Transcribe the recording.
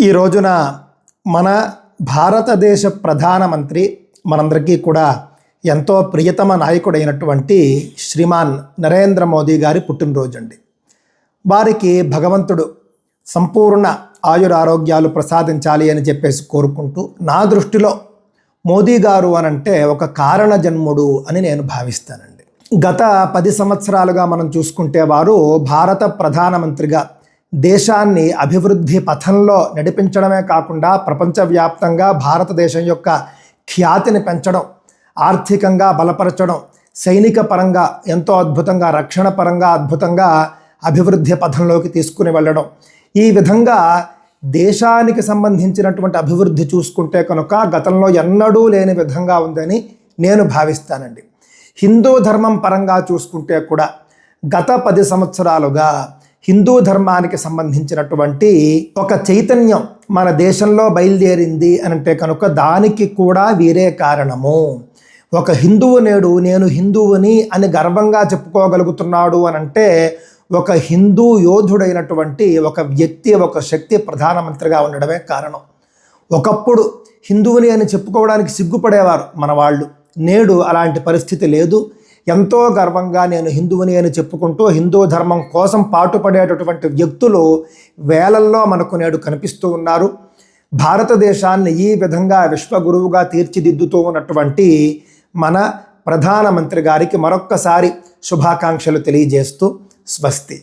ఈ రోజున మన భారతదేశ ప్రధానమంత్రి మనందరికీ కూడా ఎంతో ప్రియతమ నాయకుడైనటువంటి శ్రీమాన్ నరేంద్ర మోదీ గారి పుట్టినరోజు అండి వారికి భగవంతుడు సంపూర్ణ ఆయురారోగ్యాలు ప్రసాదించాలి అని చెప్పేసి కోరుకుంటూ నా దృష్టిలో మోదీ గారు అనంటే ఒక కారణ జన్ముడు అని నేను భావిస్తానండి. గత పది సంవత్సరాలుగా మనం చూసుకుంటే వారు భారత ప్రధానమంత్రిగా దేశాన్ని అభివృద్ధి పథంలో నడిపించడమే కాకుండా ప్రపంచవ్యాప్తంగా భారతదేశం యొక్క ఖ్యాతిని పెంచడం ఆర్థికంగా బలపరచడం సైనిక పరంగా ఎంతో అద్భుతంగా రక్షణ పరంగా అద్భుతంగా అభివృద్ధి పథంలోకి తీసుకుని వెళ్ళడం. ఈ విధంగా దేశానికి సంబంధించినటువంటి అభివృద్ధి చూసుకుంటే కనుక గతంలో ఎన్నడూ లేని విధంగా ఉందని నేను భావిస్తానండి. హిందూ ధర్మం పరంగా చూసుకుంటే కూడా గత పది సంవత్సరాలుగా హిందూ ధర్మానికి సంబంధించినటువంటి ఒక చైతన్యం మన దేశంలో బయలుదేరింది అని అంటే కనుక దానికి కూడా వీరే కారణము. ఒక హిందువు నేడు నేను హిందువుని అని గర్వంగా చెప్పుకోగలుగుతున్నాడు అనంటే ఒక హిందూ యోధుడైనటువంటి ఒక వ్యక్తి ఒక శక్తి ప్రధానమంత్రిగా ఉండడమే కారణం. ఒకప్పుడు హిందువుని అని చెప్పుకోవడానికి సిగ్గుపడేవారు మన వాళ్ళు నేడు అలాంటి పరిస్థితి లేదు. ఎంతో గర్వంగా నేను హిందువుని అని చెప్పుకుంటూ హిందూ ధర్మం కోసం పాటుపడేటటువంటి వ్యక్తులు వేలల్లో మనకు నేడు కనిపిస్తూ ఉన్నారు. భారతదేశాన్ని ఈ విధంగా విశ్వగురువుగా తీర్చిదిద్దుతూ ఉన్నటువంటి మన ప్రధానమంత్రి గారికి మరొక్కసారి శుభాకాంక్షలు తెలియజేస్తూ స్వస్తి.